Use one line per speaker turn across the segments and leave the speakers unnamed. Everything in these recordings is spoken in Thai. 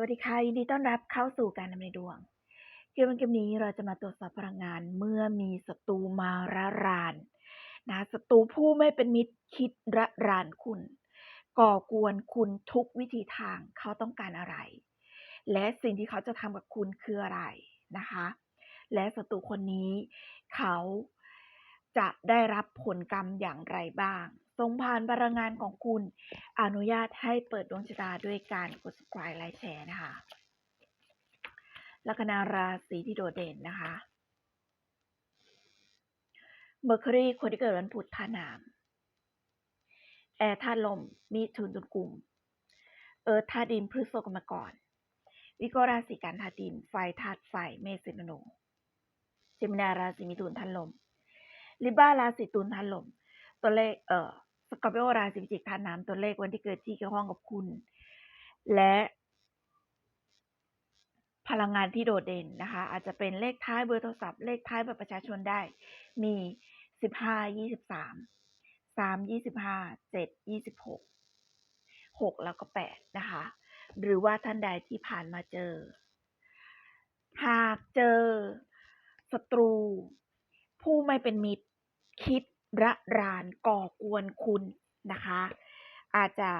วัสดีค่ะ ยินดีต้อนรับเข้าสู่การดำเนินดวงเกมเกมนี้เราจะมาตรวจสอบพลังงานเมื่อมีศัตรูมาระรานนะศัตรูผู้ไม่เป็นมิตรคิดระรานคุณ ก่อกวนคุณทุกวิธีทางเขาต้องการอะไร และสิ่งที่เขาจะทำกับคุณคืออะไรนะคะ และศัตรูคนนี้เขาจะได้รับผลกรรมอย่างไรบ้าง ทรงผ่านพลังงานของคุณ อนุญาตให้เปิดดวงชะตาด้วยการกด subscribe ไลค์แชร์นะคะ ลัคนาราศีที่โดดเด่นนะคะเมอร์คิรีคนที่เกิดวันพุธธาน้ำแอร์ธาลม มีถุนตุนกลุ่ม เอิร์ธธาดินพฤษภกรรมกรวิกราศีกันธาตุดิน ไฟธาตุไฟ เมษสิงห์ธนูเจมินาราศีมิถุนธาตุลมลิบ้าราศีตุลธาตุลม ตัวเลขเอ่อ สกอร์ปิโอราศีพิจิกธาตุน้ำตัวเลขวันที่เกิดที่เกี่ยวข้องกับคุณ และ พลังงานที่โดดเด่นนะคะ อาจจะเป็นเลขท้ายเบอร์โทรศัพท์เลขท้ายบัตรประชาชนได้ มีสิบห้ายี่สิบสามสามยี่สิบห้าเจ็ดยี่สิบหกหกแล้วก็แปดนะคะ หรือว่าท่านใดที่ผ่านมาเจอ หากเจอศัตรู ผู้ไม่เป็นมิตรคิด ระรานก่อกวนคุณนะคะ อาจจะ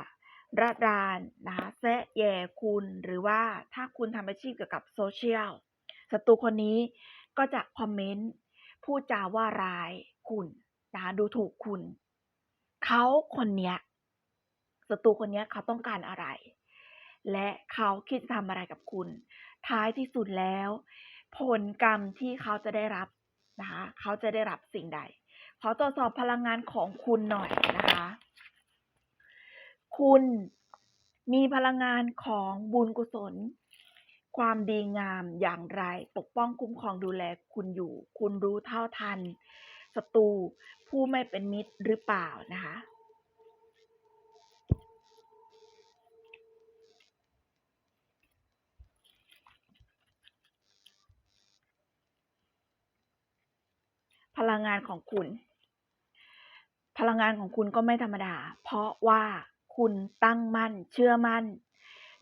ระรานนะคะแซะแย่คุณหรือว่าถ้าคุณทำอาชีพเกี่ยวกับโซเชียลศัตรูคนนี้ก็จะคอมเมนต์พูดจาว่าร้ายคุณนะคะดูถูกคุณ เขาคนเนี้ยศัตรูคนนี้เขาต้องการอะไร และเขาคิดทำอะไรกับคุณ ท้ายที่สุดแล้ว ผลกรรมที่เขาจะได้รับนะคะเขาจะได้รับสิ่งใด ขอตรวจสอบพลังงานของคุณหน่อยนะคะ คุณมีพลังงานของบุญกุศล ความดีงามอย่างไร ปกป้องคุ้มครองดูแลคุณอยู่ คุณรู้เท่าทันศัตรูผู้ไม่เป็นมิตรหรือเปล่านะคะพลังงานของคุณ พลังงานของคุณก็ไม่ธรรมดา เพราะว่าคุณตั้งมั่น เชื่อมั่น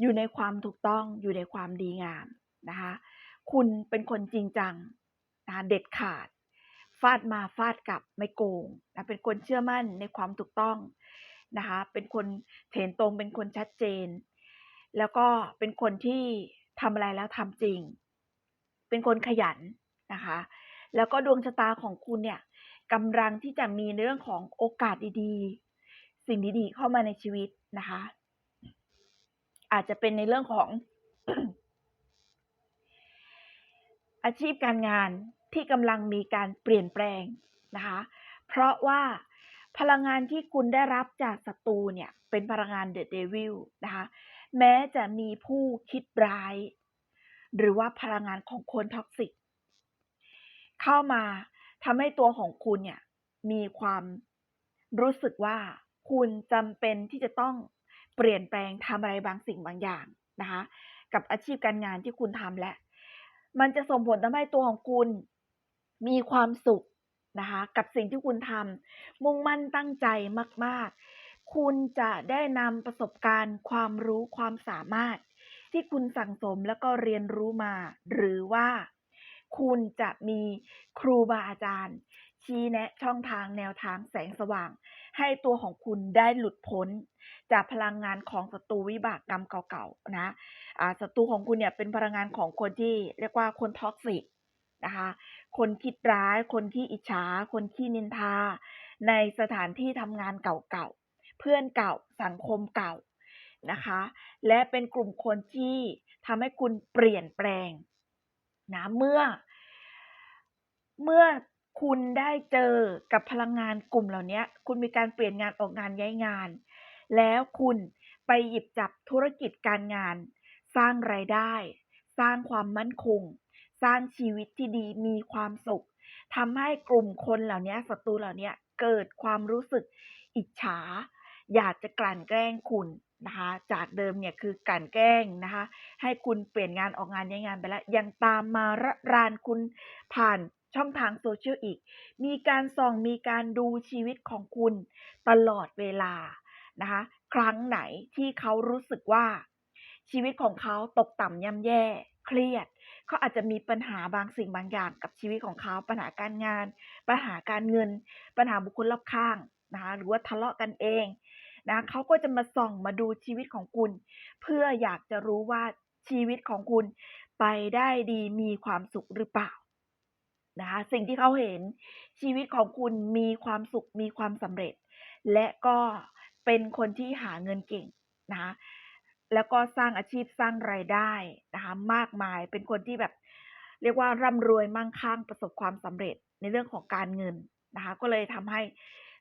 อยู่ในความถูกต้องอยู่ในความดีงามนะคะ คุณเป็นคนจริงจังนะเด็ดขาด ฟาดมาฟาดกลับไม่โกงนะเป็นคนเชื่อมั่นในความถูกต้องนะคะ เป็นคนเถนตรงเป็นคนชัดเจน แล้วก็เป็นคนที่ทำอะไรแล้วทำจริง เป็นคนขยันนะคะ แล้วก็ดวงชะตาของคุณเนี่ย กำลังที่จะมีเรื่องของโอกาสดีๆ สิ่งดีๆ เข้ามาในชีวิตนะคะ อาจจะเป็นในเรื่องของอาชีพการงานที่กำลังมีการเปลี่ยนแปลงนะคะ เพราะว่าพลังงานที่คุณได้รับจากศัตรูเนี่ย เป็นพลังงานเดอะเดวิลนะคะ แม้จะมีผู้คิดร้าย หรือว่าพลังงานของคนท็อกซิกเข้ามา ทำให้ตัวของคุณเนี่ยมีความรู้สึกว่าคุณจำเป็นที่จะต้องเปลี่ยนแปลงทำอะไรบางสิ่งบางอย่างนะคะ กับอาชีพการงานที่คุณทำและ มันจะส่งผลทำให้ตัวของคุณมีความสุขนะคะ กับสิ่งที่คุณทำมุ่งมั่นตั้งใจมาก ๆ คุณจะได้นำประสบการณ์ ความรู้ความสามารถที่คุณสั่งสมแล้วก็เรียนรู้มา หรือว่า คุณจะมีครูบาอาจารย์ ชี้แนะช่องทางแนวทางแสงสว่าง ให้ตัวของคุณได้หลุดพ้น จากพลังงานของศัตรูวิบากกรรมเก่าๆนะศัตรูของคุณเนี่ยเป็นพลังงานของคนที่เรียกว่าคนท็อกซิกนะคะคนคิดร้าย คนที่อิจฉา คนที่นินทา ในสถานที่ทำงานเก่าๆ เพื่อนเก่า สังคมเก่านะคะ และเป็นกลุ่มคนที่ทำให้คุณเปลี่ยนแปลง นะเมื่อ เมื่อคุณได้เจอกับพลังงานกลุ่มเหล่านี้คุณมีการเปลี่ยนงานออกงานย้ายงาน แล้วคุณไปหยิบจับธุรกิจการงาน สร้างไรายได้ สร้างความมั่นคง สร้างชีวิตที่ดีมีความสุขทำให้กลุ่มคนเหล่านี้ศัตรูเหล่านี้เกิดความรู้สึกอิจฉา อยากจะกลั่นแกล้งคุณ นะคะจากเดิมเนี่ยคือกลั่นแกล้งนะคะ ให้คุณเปลี่ยนงานออกงานย้ายงานไปแล้ว ยังตามมาระรานคุณผ่านช่องทางโซเชียลอีก มีการส่องมีการดูชีวิตของคุณตลอดเวลานะคะ ครั้งไหนที่เขารู้สึกว่า ชีวิตของเขาตกต่ำย่ำแย่ เครียด เขาอาจจะมีปัญหาบางสิ่งบางอย่างกับชีวิตของเขา ปัญหาการงาน ปัญหาการเงิน ปัญหาบุคคลรอบข้างนะคะ หรือว่าทะเลาะกันเอง นะเขาก็จะมาส่องมาดูชีวิตของคุณ เพื่ออยากจะรู้ว่าชีวิตของคุณไปได้ดีมีความสุขหรือเปล่านะคะสิ่งที่เขาเห็นชีวิตของคุณมีความสุขมีความสำเร็จ และก็เป็นคนที่หาเงินเก่งนะคะแล้วก็สร้างอาชีพสร้างรายได้นะคะมากมายเป็นคนที่แบบ เรียกว่าร่ำรวยมั่งคั่งประสบความสำเร็จในเรื่องของการเงินนะคะก็เลยทำให้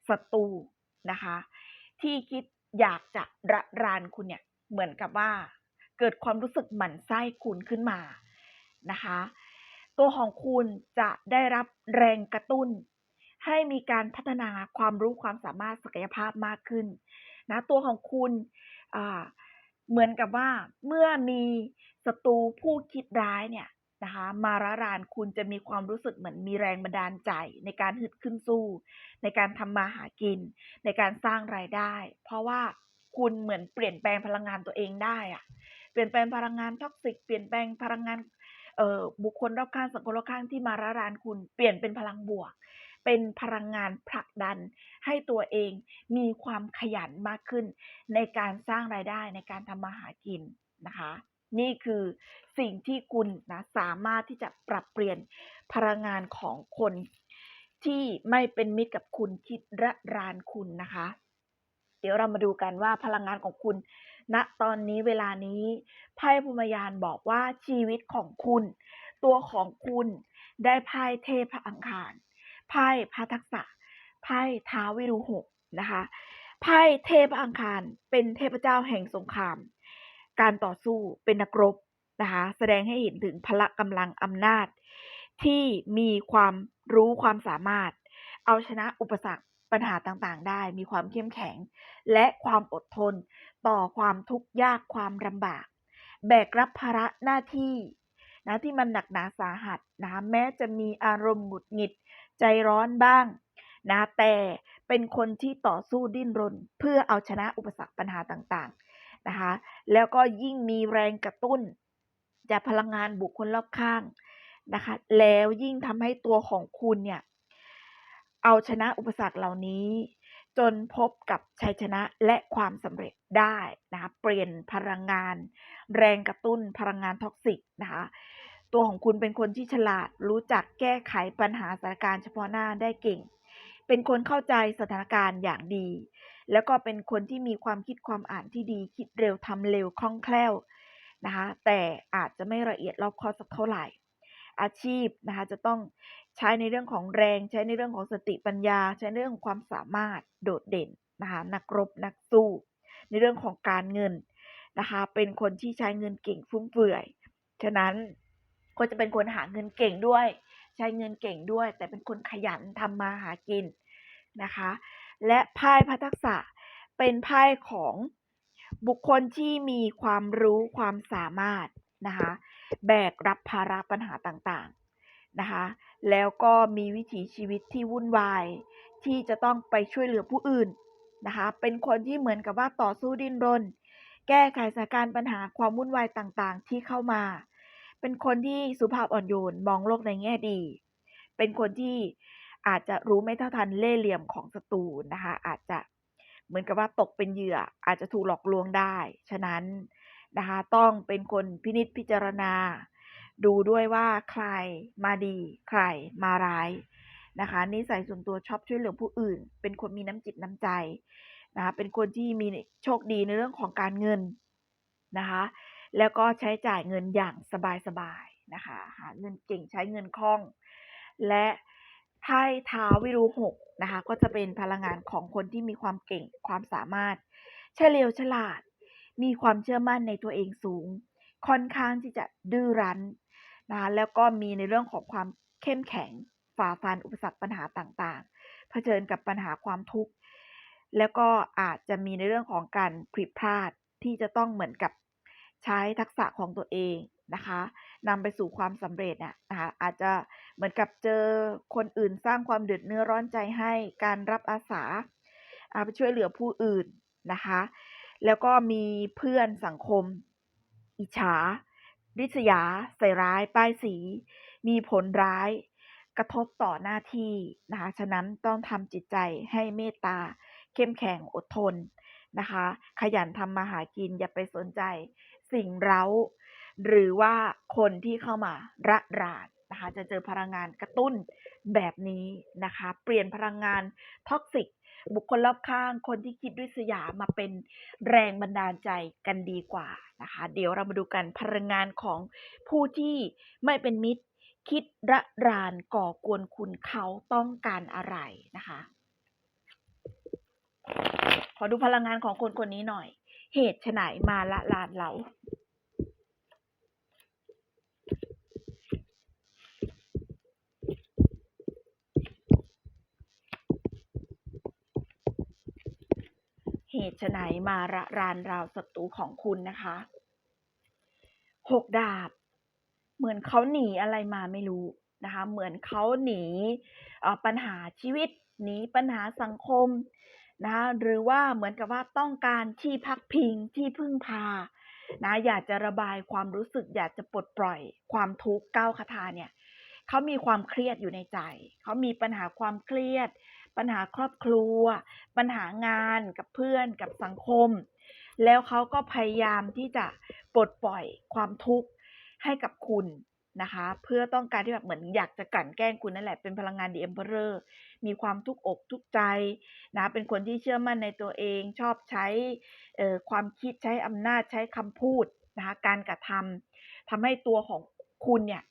ศัตรูนะคะ ที่คิดอยากจะระรานคุณเนี่ยเหมือนกับว่า เกิดความรู้สึกหมั่นไส้คุณขึ้นมานะคะ ตัวของคุณจะได้รับแรงกระตุ้น ให้มีการพัฒนาความรู้ความสามารถศักยภาพมากขึ้นนะตัวของคุณเหมือนกับว่าเมื่อมีศัตรูผู้คิดร้ายเนี่ย นะคะมาระรานคุณจะมีความรู้สึกเหมือนมีแรงบันดาลใจ ในการฮึดขึ้นสู้ ในการทำมาหากิน ในการสร้างรายได้ เพราะว่าคุณเหมือนเปลี่ยนแปลงพลังงานตัวเองได้อะเปลี่ยนแปลงพลังงานท็อกซิกเปลี่ยนแปลงพลังงานเออบุคคลรอบข้างสังคมรอบข้างที่มาระรานคุณเปลี่ยนเป็นพลังบวก เป็นพลังงานผลักดัน ให้ตัวเองมีความขยันมากขึ้น ในการสร้างรายได้ในการทำมาหากินนะคะ นี่คือสิ่งที่คุณนะสามารถที่จะปรับเปลี่ยนพลังงานของคนที่ไม่เป็นมิตรกับคุณคิดระรานคุณนะคะ เดี๋ยวเรามาดูกันว่าพลังงานของคุณณตอนนี้เวลานี้ไพ่พรหมยานบอกว่าชีวิตของคุณ ตัวของคุณได้ไพ่เทพอังคารไพ่พระทักษะไพ่ท้าววิรุหกนะคะไพ่เทพอังคารเป็นเทพเจ้าแห่งสงคราม การต่อสู้เป็นนักรบนะคะแสดงให้เห็นถึงพละกำลังอำนาจ ที่มีความรู้ความสามารถ เอาชนะอุปสรรคปัญหาต่างๆ ได้ มีความเข้มแข็ง และความอดทน ต่อความทุกข์ยากความลำบาก แบกรับภาระหน้าที่นะที่มันหนักหนาสาหัสนะแม้จะมีอารมณ์หงุดหงิดใจร้อนบ้างนะแต่เป็นคนที่ต่อสู้ดิ้นรน เพื่อเอาชนะอุปสรรคปัญหาต่างๆ นะคะแล้วก็ยิ่งมีแรงกระตุ้น จากพลังงานบุคคลรอบข้างนะคะแล้วยิ่งทำให้ตัวของคุณเนี่ยเอาชนะอุปสรรคเหล่านี้ จนพบกับชัยชนะและความสำเร็จได้นะคะเปลี่ยนพลังงาน แรงกระตุ้นพลังงานท็อกซิกนะคะตัวของคุณเป็นคนที่ฉลาดรู้จักแก้ไขปัญหาสถานการณ์เฉพาะหน้าได้เก่ง เป็นคนเข้าใจสถานการณ์อย่างดี แล้วก็เป็นคนที่มีความคิดความอ่านที่ดี คิดเร็วทำเร็วคล่องแคล่วนะคะ แต่อาจจะไม่ละเอียดรอบคอบสักเท่าไหร่ อาชีพนะคะจะต้องใช้ในเรื่องของแรง ใช้ในเรื่องของสติปัญญา ใช้ในเรื่องของความสามารถโดดเด่นนะคะนักรบนักสู้ ในเรื่องของการเงินนะคะ เป็นคนที่ใช้เงินเก่งฟุ่มเฟือย ฉะนั้นก็จะเป็นคนหาเงินเก่งด้วย ใช้เงินเก่งด้วย แต่เป็นคนขยันทำมาหากินนะคะ และไพ่พระทักษะ เป็นไพ่ของบุคคลที่มีความรู้ความสามารถนะคะแบกรับภาระปัญหาต่างๆนะคะแล้วก็มีวิถีชีวิตที่วุ่นวาย ที่จะต้องไปช่วยเหลือผู้อื่นนะคะเป็นคนที่เหมือนกับว่าต่อสู้ดิ้นรน แก้ไขสถานการณ์ปัญหาความวุ่นวายต่างๆ ที่เข้ามา เป็นคนที่สุภาพอ่อนโยนมองโลกในแง่ดี เป็นคนที่ อาจจะรู้ไม่เท่าทันเล่เหลี่ยมของศัตรูนะคะ อาจจะเหมือนกับว่าตกเป็นเหยื่ออาจจะถูกหลอกลวงได้ ฉะนั้นนะคะต้องเป็นคนพินิจพิจารณา ดูด้วยว่าใครมาดี ใครมาร้ายนะคะนิสัยส่วนตัวชอบช่วยเหลือผู้อื่น เป็นคนมีน้ำจิตน้ำใจนะคะเป็นคนที่มีโชคดีในเรื่องของการเงินนะคะแล้วก็ใช้จ่ายเงินอย่างสบายๆนะคะหาเงินเก่งใช้เงินคล่อง และ ไพ่ท้าวิรูหกนะคะ ก็จะเป็นพลังงานของคนที่มีความเก่งความสามารถ เฉลียวฉลาด มีความเชื่อมั่นในตัวเองสูง ค่อนข้างที่จะดื้อรั้นนะคะแล้วก็มีในเรื่องของความเข้มแข็งฝ่าฟันอุปสรรคปัญหาต่างๆ เผชิญกับปัญหาความทุกข์ แล้วก็อาจจะมีในเรื่องของการผิดพลาดที่จะต้องเหมือนกับใช้ทักษะของตัวเอง นะคะนำไปสู่ความสำเร็จน่ะนะคะอาจจะเหมือนกับเจอคนอื่นสร้างความเดือดเนื้อร้อนใจให้การรับอาสาอาไปช่วยเหลือผู้อื่นนะคะ แล้วก็มีเพื่อนสังคม อิจฉาริษยา ใส่ร้าย ป้ายสี มีผลร้าย กระทบต่อหน้าที่นะคะฉะนั้นต้องทำจิตใจให้เมตตา เข้มแข็งอดทนนะคะ ขยันทำมาหากินอย่าไปสนใจ สิ่งเร้า หรือว่าคนที่เข้ามาระรานนะคะจะเจอพลังงานกระตุ้นแบบนี้นะคะ เปลี่ยนพลังงานท็อกซิกบุคคลรอบข้างคนที่คิดริษยามาเป็นแรงบันดาลใจกันดีกว่านะคะ เดี๋ยวเรามาดูกันพลังงานของผู้ที่ไม่เป็นมิตร คิดระรานก่อกวนคุณเขาต้องการอะไรนะคะ ขอดูพลังงานของคนคนนี้หน่อย เหตุไฉนมาละลานเรา ตุไฉนมาระรานราวศัตรูของคุณนะคะหกดาบ เหมือนเขาหนีอะไรมาไม่รู้นะคะ เหมือนเขาหนีปัญหาชีวิตหนีปัญหาสังคมนะคะหรือว่าเหมือนกับว่าต้องการที่พักพิงที่พึ่งพานะอยากจะระบายความรู้สึก อยากจะปลดปล่อยความทุกข์ก้าวคาถาเนี่ยเขามีความเครียดอยู่ในใจ เขามีปัญหาความเครียด ปัญหาครอบครัว ปัญหางานกับเพื่อนกับสังคม แล้วเขาก็พยายามที่จะปลดปล่อยความทุกข์ให้กับคุณนะคะ เพื่อต้องการที่แบบเหมือนอยากจะกลั่นแกล้งคุณนั่นแหละเป็นพลังงาน The Emperor มีความทุกอกทุกใจนะเป็นคนที่เชื่อมั่นในตัวเองชอบใช้ความคิดใช้อำนาจใช้คำพูดนะคะการกระทำทำให้ตัวของคุณเนี่ย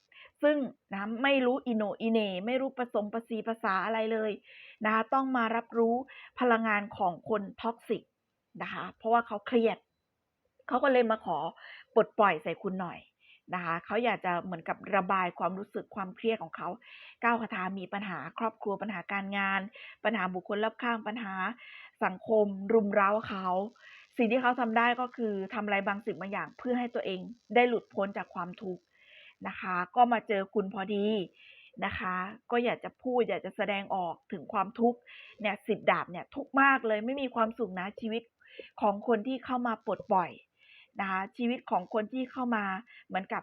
ซึ่งนะไม่รู้อีโนอีเน่ไม่รู้ผสมภาษีภาษาอะไรเลยนะคะต้องมารับรู้พลังงานของคนท็อกซิกนะคะเพราะว่าเขาเครียด เขาก็เลยมาขอปลดปล่อยใส่คุณหน่อยนะคะเขาอยากจะเหมือนกับระบายความรู้สึกความเครียดของเขาก้าวคาถามีปัญหาครอบครัวปัญหาการงาน ปัญหาบุคคลรอบข้างปัญหาสังคม รุมเร้าเขา สิ่งที่เขาทำได้ก็คือทำอะไรบางสิ่งบางอย่างเพื่อให้ตัวเองได้หลุดพ้นจากความทุกข์ นะคะ ก็มาเจอคุณพอดีนะคะ ก็อยากจะพูดอยากจะแสดงออกถึงความทุกข์เนี่ยสิบดาบเนี่ยทุกมากเลยไม่มีความสุขนะชีวิตของคนที่เข้ามาปลดปล่อยนะคะชีวิตของคนที่เข้ามาเหมือนกับ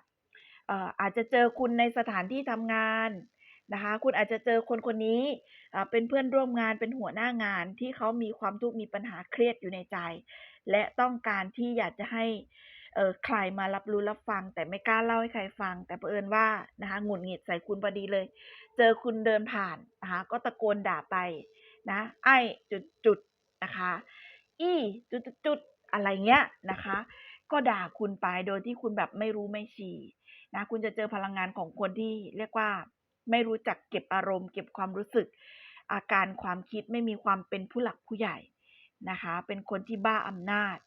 เอ่ออาจจะเจอคุณในสถานที่ทำงานนะคะ คุณอาจจะเจอคนคนนี้เป็นเพื่อนร่วมงานเป็นหัวหน้างานที่เขามีความทุกข์มีปัญหาเครียดอยู่ในใจ และต้องการที่อยากจะให้ เออใครมารับรู้รับฟัง แต่ไม่กล้าเล่าให้ใครฟัง แต่เผอิญว่านะคะหงุดหงิดใส่คุณพอดีเลย เจอคุณเดินผ่านนะคะก็ตะโกนด่าไปนะ ไอ้จุดนะคะ อี้จุดๆๆอะไรเงี้ยนะคะ ก็ด่าคุณไปโดยที่คุณแบบไม่รู้ไม่ชี้นะคุณจะเจอพลังงานของคนที่เรียกว่า ไม่รู้จักเก็บอารมณ์ เก็บความรู้สึก อาการความคิดไม่มีความเป็นผู้หลักผู้ใหญ่นะคะ เป็นคนที่บ้าอำนาจ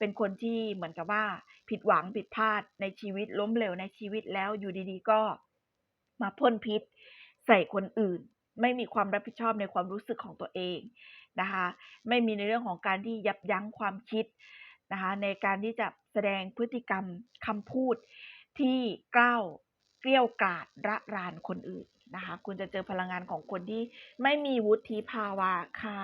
เป็นคนที่เหมือนกับว่า ผิดหวังผิดพลาดในชีวิตล้มเหลวในชีวิตแล้วอยู่ดีๆ ก็มาพ่นพิษ ใส่คนอื่น ไม่มีความรับผิดชอบในความรู้สึกของตัวเองนะคะ ไม่มีในเรื่องของการที่ยับยั้งความคิดนะคะในการที่จะแสดงพฤติกรรมคำพูดที่กล้าวเกรี้ยวกราดระรานคนอื่นนะคะ คุณจะเจอพลังงานของคนที่ไม่มีวุฒิภาวะค่ะ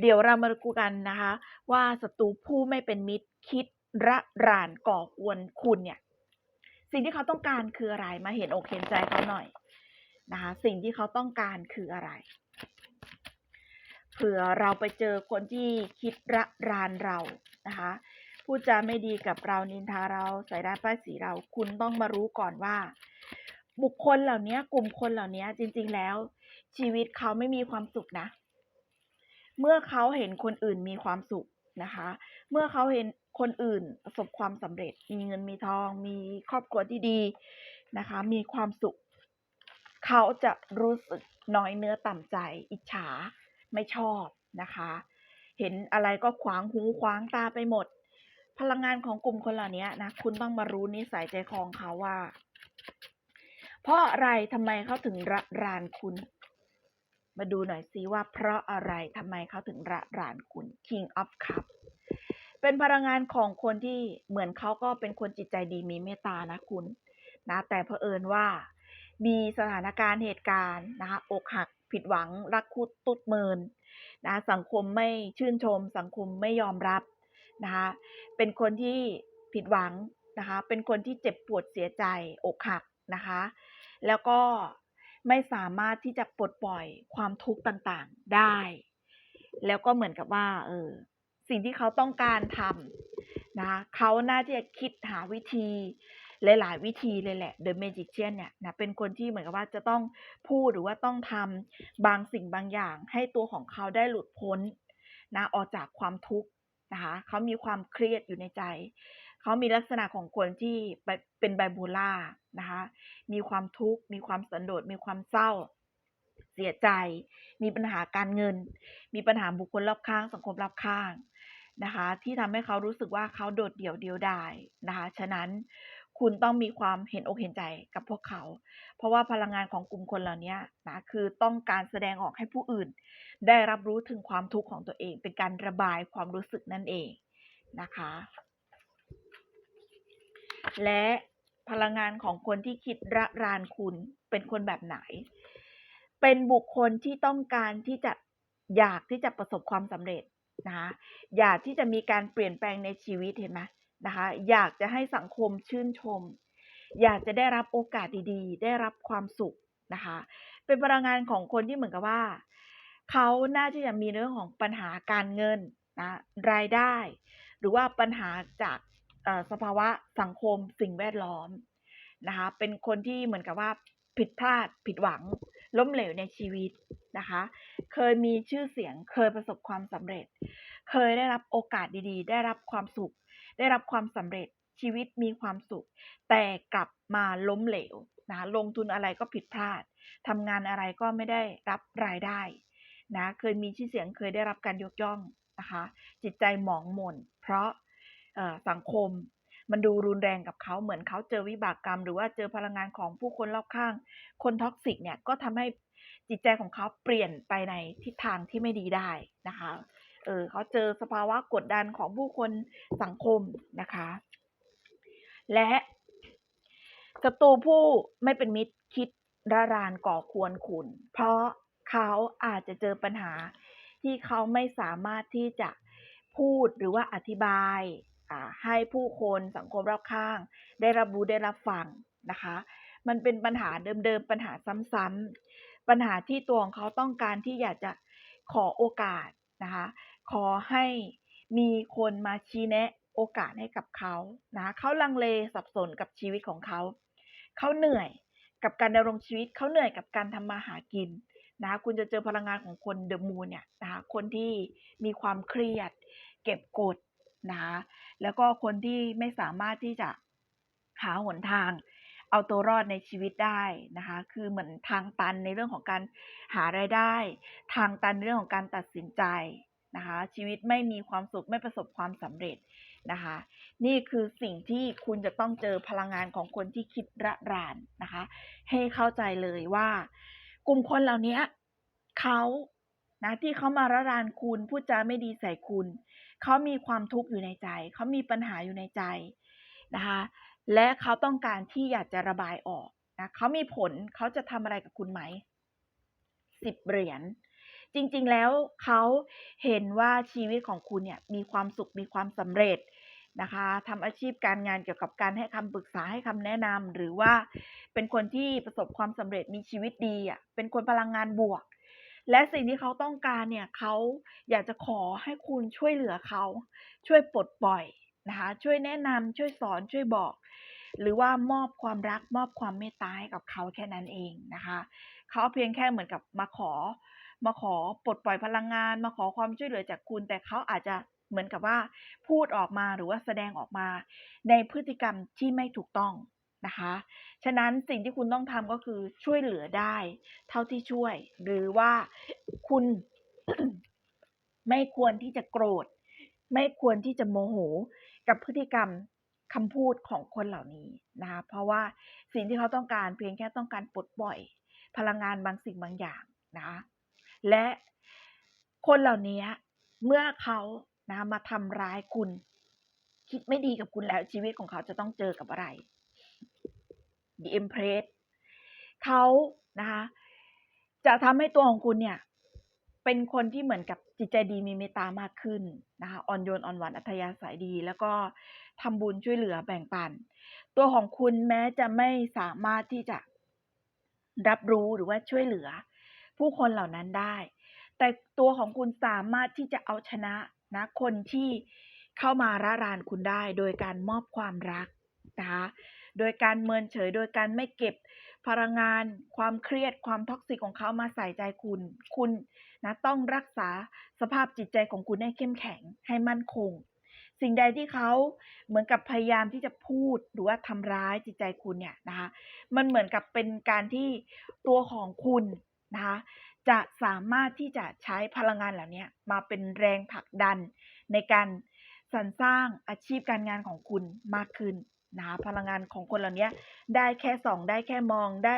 เดี๋ยวเรามาดูกันนะคะ ว่าศัตรูผู้ไม่เป็นมิตรคิดระรานก่อกวนคุณเนี่ย สิ่งที่เขาต้องการคืออะไรมาเห็นอกเห็นใจเขาหน่อยนะคะ สิ่งที่เขาต้องการคืออะไรเผื่อเราไปเจอคนที่คิดระรานเรานะคะพูดจาไม่ดีกับเรานินทาเราใส่ร้ายป้ายสีเราคุณต้องมารู้ก่อนว่า บุคคลเหล่านี้กลุ่มคนเหล่านี้จริง ๆแล้ว ชีวิตเขาไม่มีความสุขนะ เมื่อเขาเห็นคนอื่นมีความสุขนะคะ เมื่อเขาเห็นคนอื่นประสบความสำเร็จ มีเงินมีทอง มีครอบครัวที่ดีนะคะ มีความสุข เขาจะรู้สึกน้อยเนื้อต่ำใจ อิจฉา ไม่ชอบนะคะ เห็นอะไรก็ขวางหูขวางตาไปหมด พลังงานของกลุ่มคนเหล่านี้นะ คุณต้องมารู้นิสัยใจคอของเขาว่า เพราะอะไรทำไมเขาถึงระรานคุณ มาดูหน่อยซิว่าเพราะอะไรทำไมเขาถึงระรานคุณ King of Cup เป็นพลังงานของคนที่เหมือนเขาก็เป็นคนจิตใจดีมีเมตตานะคุณนะแต่เผอิญว่ามีสถานการณ์เหตุการณ์นะคะอกหักผิดหวังรักคุดตุดเมินนะสังคมไม่ชื่นชม สังคมไม่ยอมรับนะคะเป็นคนที่ผิดหวังนะคะเป็นคนที่เจ็บปวดเสียใจอกหักนะคะ แล้วก็ ไม่สามารถที่จะปลดปล่อยความทุกข์ต่างๆได้ แล้วก็เหมือนกับว่าเออสิ่งที่เขาต้องการทำนะเขาน่าที่จะคิดหาวิธีหลายๆวิธีเลยแหละ The Magician เนี่ยนะเป็นคนที่เหมือนกับว่าจะต้องพูดหรือว่าต้องทำบางสิ่งบางอย่าง ให้ตัวของเขาได้หลุดพ้นนะออกจากความทุกข์นะคะเขามีความเครียดอยู่ในใจ เขามีลักษณะของคนที่เป็นไบโพล่านะคะ มีความทุกข์ มีความสันโดษ มีความเศร้า เสียใจ มีปัญหาการเงิน มีปัญหาบุคคลรอบข้าง สังคมรอบข้างนะคะ ที่ทำให้เขารู้สึกว่าเขาโดดเดี่ยวเดียวดายนะคะ ฉะนั้นคุณต้องมีความเห็นอกเห็นใจกับพวกเขา เพราะว่าพลังงานของกลุ่มคนเหล่านี้นะคือต้องการแสดงออกให้ผู้อื่น ได้รับรู้ถึงความทุกข์ของตัวเอง เป็นการระบายความรู้สึกนั่นเองนะคะ และพลังงานของคนที่คิดระรานคุณเป็นคนแบบไหน เป็นบุคคลที่ต้องการที่จะอยากที่จะประสบความสำเร็จนะคะอยากที่จะมีการเปลี่ยนแปลงในชีวิตเห็นไหมนะคะอยากจะให้สังคมชื่นชม อยากจะได้รับโอกาสดีๆ ได้รับความสุขนะคะ เป็นพลังงานของคนที่เหมือนกับว่า เขาน่าที่จะมีเรื่องของปัญหาการเงินนะรายได้ หรือว่าปัญหาจาก สภาวะสังคมสิ่งแวดล้อมนะคะเป็นคนที่เหมือนกับว่าผิดพลาดผิดหวัง ล้มเหลวในชีวิตนะคะ เคยมีชื่อเสียงเคยประสบความสำเร็จ เคยได้รับโอกาสดีๆ ได้รับความสุข ได้รับความสำเร็จชีวิตมีความสุข แต่กลับมาล้มเหลวนะลงทุนอะไรก็ผิดพลาดทำงานอะไรก็ไม่ได้รับรายได้นะเคยมีชื่อเสียงเคยได้รับการยกย่องนะคะ จิตใจหมองหม่น เพราะ สังคม มันดูรุนแรงกับเขาเหมือนเขาเจอวิบากกรรม หรือว่าเจอพลังงานของผู้คนรอบข้าง คนท็อกซิกเนี่ยก็ทำให้จิตใจของเขาเปลี่ยนไปในทิศทางที่ไม่ดีได้นะคะ เออเขาเจอสภาวะกดดันของผู้คนสังคมนะคะ และศัตรูผู้ไม่เป็นมิตรคิดระรานก่อควรขุนเพราะเขาอาจจะเจอปัญหาที่เขาไม่สามารถที่จะพูดหรือว่าอธิบาย ให้ผู้คนสังคมรอบข้าง ได้รับรู้ได้รับฟังนะคะ มันเป็นปัญหาเดิมๆ ปัญหาซ้ำๆปัญหาที่ตัวของเขาต้องการที่อยากจะขอโอกาสนะคะ ขอให้มีคนมาชี้แนะโอกาสให้กับเขานะเขาลังเลสับสนกับชีวิตของเขา เขาเหนื่อยกับการดำรงชีวิต เขาเหนื่อยกับการทำมาหากินนะ คุณจะเจอพลังงานของคนเดอะมูนเนี่ยนะคะ คนที่มีความเครียด เก็บกด นะคะแล้วก็คนที่ไม่สามารถที่จะหาหนทาง เอาตัวรอดในชีวิตได้นะคะ คือเหมือนทางตันในเรื่องของการหารายได้ ทางตันในเรื่องของการตัดสินใจนะคะ ชีวิตไม่มีความสุขไม่ประสบความสำเร็จนะคะ นี่คือสิ่งที่คุณจะต้องเจอพลังงานของคนที่คิดระรานนะคะ ให้เข้าใจเลยว่า กลุ่มคนเหล่านี้เขานะที่เขามาระรานคุณพูดจาไม่ดีใส่คุณ เขามีความทุกข์อยู่ในใจ เขามีปัญหาอยู่ในใจนะคะ และเขาต้องการที่อยากจะระบายออกนะเขามีผลเขาจะทำอะไรกับคุณไหมสิบเหรียญจริง ๆ แล้วเขาเห็นว่าชีวิตของคุณเนี่ยมีความสุขมีความสำเร็จนะคะทำอาชีพการงานเกี่ยวกับการให้คำปรึกษาให้คำแนะนำหรือว่าเป็นคนที่ประสบความสำเร็จมีชีวิตดีอะเป็นคนพลังงานบวก และสิ่งที่เขาต้องการเนี่ยเขาอยากจะขอให้คุณช่วยเหลือเขา ช่วยปลดปล่อยนะคะช่วยแนะนำช่วยสอนช่วยบอก หรือว่ามอบความรักมอบความเมตตาให้กับเขาแค่นั้นเองนะคะเขาเพียงแค่เหมือนกับมาขอ มาขอปลดปล่อยพลังงาน มาขอความช่วยเหลือจากคุณ แต่เขาอาจจะเหมือนกับว่าพูดออกมาหรือว่าแสดงออกมาในพฤติกรรมที่ไม่ถูกต้อง นะคะ ฉะนั้นสิ่งที่คุณต้องทำก็คือช่วยเหลือได้ เท่าที่ช่วย หรือว่าคุณไม่ควรที่จะโกรธ ไม่ควรที่จะโมโหกับพฤติกรรมคำพูดของคนเหล่านี้นะคะเพราะว่าสิ่งที่เขาต้องการเพียงแค่ต้องการปลดปล่อย พลังงานบางสิ่งบางอย่างนะและคนเหล่านี้เมื่อเขานะมาทำร้ายคุณ คิดไม่ดีกับคุณแล้วชีวิตของเขาจะต้องเจอกับอะไร The Empress เขานะคะจะทำให้ตัวของคุณเนี่ยเป็นคนที่เหมือนกับจิตใจดีมีเมตตามากขึ้นนะคะอ่อนโยนอ่อนหวานอัธยาศัยดี แล้วก็ทำบุญช่วยเหลือแบ่งปัน ตัวของคุณแม้จะไม่สามารถที่จะรับรู้หรือว่าช่วยเหลือ ผู้คนเหล่านั้นได้ แต่ตัวของคุณสามารถที่จะเอาชนะนะคนที่เข้ามาระรานคุณได้ โดยการมอบความรักนะคะ โดยการเมินเฉย โดยการไม่เก็บพลังงาน ความเครียดความท็อกซิกของเขามาใส่ใจคุณ คุณนะต้องรักษาสภาพจิตใจของคุณให้เข้มแข็งให้มั่นคง สิ่งใดที่เขาเหมือนกับพยายามที่จะพูดหรือว่าทำร้ายจิตใจคุณเนี่ยนะคะมันเหมือนกับเป็นการที่ตัวของคุณนะคะจะสามารถที่จะใช้พลังงานเหล่านี้มาเป็นแรงผลักดันในการสรรสร้างอาชีพการงานของคุณมากขึ้น นะคะพลังงานของคนเหล่านี้ได้แค่ส่องได้แค่มองได้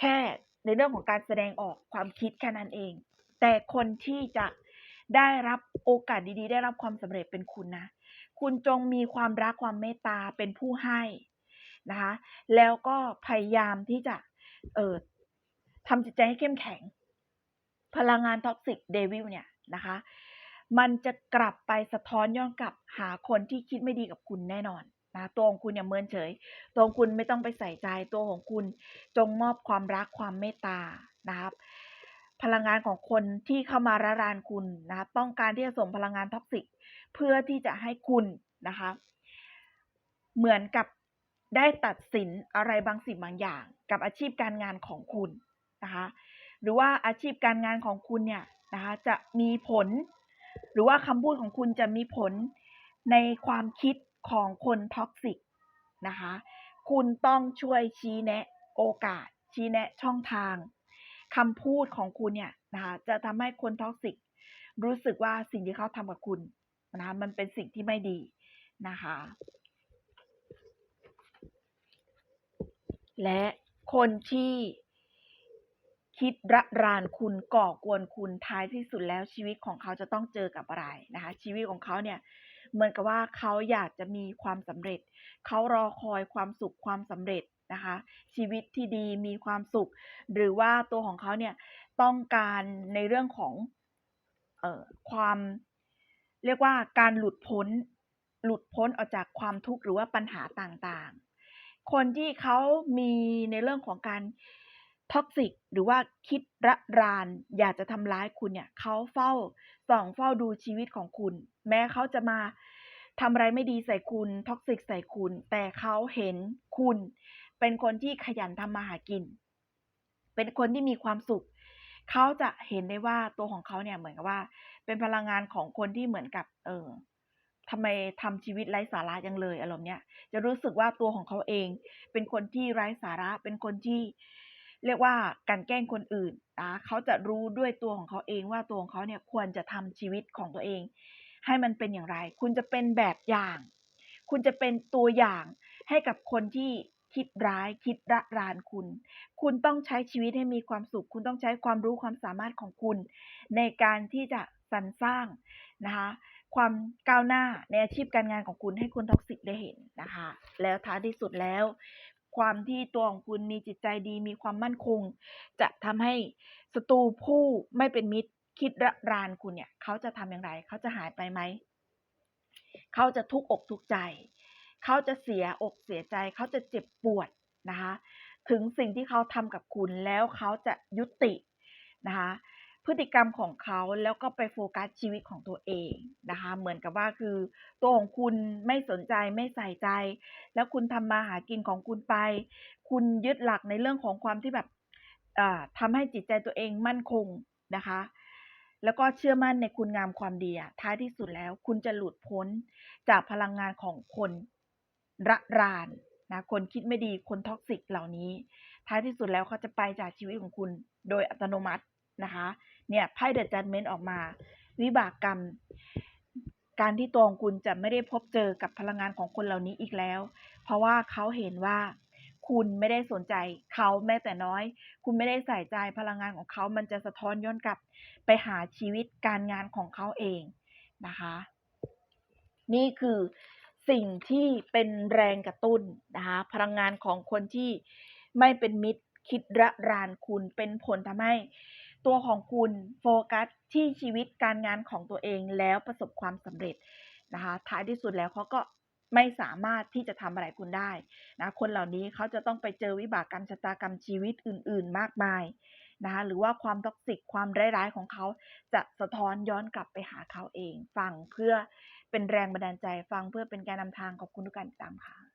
แค่ในเรื่องของการแสดงออกความคิดแค่นั้นเอง แต่คนที่จะได้รับโอกาสดีๆ ได้รับความสำเร็จเป็นคุณนะ คุณจงมีความรักความเมตตาเป็นผู้ให้นะคะ แล้วก็พยายามที่จะเอ่อทำจิตใจให้เข้มแข็ง พลังงานท็อกซิกเดวิลเนี่ยนะคะ มันจะกลับไปสะท้อนย้อนกลับหาคนที่คิดไม่ดีกับคุณแน่นอน นะตัวของคุณอย่าเมินเฉย ตัวของคุณไม่ต้องไปใส่ใจตัวของคุณจงมอบความรักความเมตตานะครับ พลังงานของคนที่เข้ามาระรานคุณนะคะต้องการที่จะส่งพลังงานท็อกซิกเพื่อที่จะให้คุณนะคะ เหมือนกับได้ตัดสินอะไรบางสิ่งบางอย่าง กับอาชีพการงานของคุณนะคะ หรือว่าอาชีพการงานของคุณเนี่ยนะคะจะมีผล หรือว่าคำพูดของคุณจะมีผลในความคิด ของคนท็อกซิกนะคะ คุณต้องช่วยชี้แนะโอกาส ชี้แนะช่องทางคำพูดของคุณเนี่ยนะคะจะทำให้คนท็อกซิกรู้สึกว่าสิ่งที่เขาทำกับคุณนะคะมันเป็นสิ่งที่ไม่ดีนะคะ และคนที่คิดระรานคุณก่อกวนคุณท้ายที่สุดแล้วชีวิตของเขาจะต้องเจอกับอะไรนะคะ ชีวิตของเขาเนี่ย เหมือนกับว่าเขาอยากจะมีความสำเร็จ เขารอคอยความสุขความสำเร็จนะคะ ชีวิตที่ดีมีความสุข หรือว่าตัวของเขาเนี่ยต้องการในเรื่องของเอ่อความ เรียกว่าการหลุดพ้น หลุดพ้นออกจากความทุกข์หรือว่าปัญหาต่างๆ คนที่เขามีในเรื่องของการ ท็อกซิกหรือว่าคิดระราน อยากจะทำร้ายคุณเนี่ยเขาเฝ้าส่องเฝ้าดูชีวิตของคุณ แม้เขาจะมาทำอะไรไม่ดีใส่คุณท็อกซิกใส่คุณ แต่เขาเห็นคุณ เป็นคนที่ขยันทำมาหากิน เป็นคนที่มีความสุข เขาจะเห็นได้ว่าตัวของเขาเนี่ยเหมือนกับว่า เป็นพลังงานของคนที่เหมือนกับ เออทำไมทำชีวิตไร้สาระจังเลยอารมณ์เนี้ยจะรู้สึกว่าตัวของเขาเอง เป็นคนที่ไร้สาระ เป็นคนที่ เรียกว่าการแกล้งคนอื่นนะเขาจะรู้ด้วยตัวของเขาเองว่าตัวของเขาเนี่ยควรจะทำชีวิตของตัวเอง ให้มันเป็นอย่างไร คุณจะเป็นแบบอย่าง คุณจะเป็นตัวอย่างให้กับคนที่คิดร้ายคิดระรานคุณ คุณต้องใช้ชีวิตให้มีความสุข คุณต้องใช้ความรู้ความสามารถของคุณ ในการที่จะสรรสร้างนะคะความก้าวหน้าในอาชีพการงานของคุณให้คุณท็อกซิกได้เห็นนะคะ แล้วท้ายที่สุดแล้ว ความที่ตัวของคุณมีจิตใจดีมีความมั่นคง จะทำให้ศัตรูผู้ไม่เป็นมิตรคิดระรานคุณเนี่ย เขาจะทำอย่างไร เขาจะหายไปไหม เขาจะทุกข์อกทุกข์ใจ เขาจะเสียอกเสียใจ เขาจะเจ็บปวดนะคะ ถึงสิ่งที่เขาทำกับคุณแล้วเขาจะยุตินะคะ พฤติกรรมของเขาแล้วก็ไปโฟกัสชีวิตของตัวเองนะคะ เหมือนกับว่าคือ ตัวของคุณไม่สนใจไม่ใส่ใจ แล้วคุณทำมาหากินของคุณไป คุณยึดหลักในเรื่องของความที่แบบทำให้จิตใจตัวเองมั่นคงนะคะ แล้วก็เชื่อมั่นในคุณงามความดีอะท้ายที่สุดแล้ว คุณจะหลุดพ้นจากพลังงานของคนระรานนะคนคิดไม่ดีคนท็อกซิกเหล่านี้ ท้ายที่สุดแล้วเขาจะไปจากชีวิตของคุณโดยอัตโนมัตินะคะ เนี่ยไพ่เดอะจัดเมนต์ออกมา วิบากกรรม การที่ตัวของคุณจะไม่ได้พบเจอกับพลังงานของคนเหล่านี้อีกแล้ว เพราะว่าเขาเห็นว่าคุณไม่ได้สนใจเขาแม้แต่น้อย คุณไม่ได้ใส่ใจพลังงานของเขา มันจะสะท้อนย้อนกลับไปหาชีวิตการงานของเขาเองนะคะ นี่คือสิ่งที่เป็นแรงกระตุ้นนะคะ พลังงานของคนที่ไม่เป็นมิตรคิดระรานคุณเป็นผลทำให้ ตัวของคุณโฟกัสที่ชีวิตการงานของตัวเองแล้วประสบความสำเร็จนะคะท้ายที่สุดแล้วเขาก็ไม่สามารถที่จะทำอะไรคุณได้นะคนเหล่านี้เขาจะต้องไปเจอวิบากกรรมชะตากรรมชีวิตอื่น ๆ มากมายนะคะหรือว่าความท็อกซิกความร้ายๆของเขาจะสะท้อนย้อนกลับไปหาเขาเอง ฟังเพื่อเป็นแรงบันดาลใจฟังเพื่อเป็นการนำทางขอบคุณทุกการติดตามค่ะ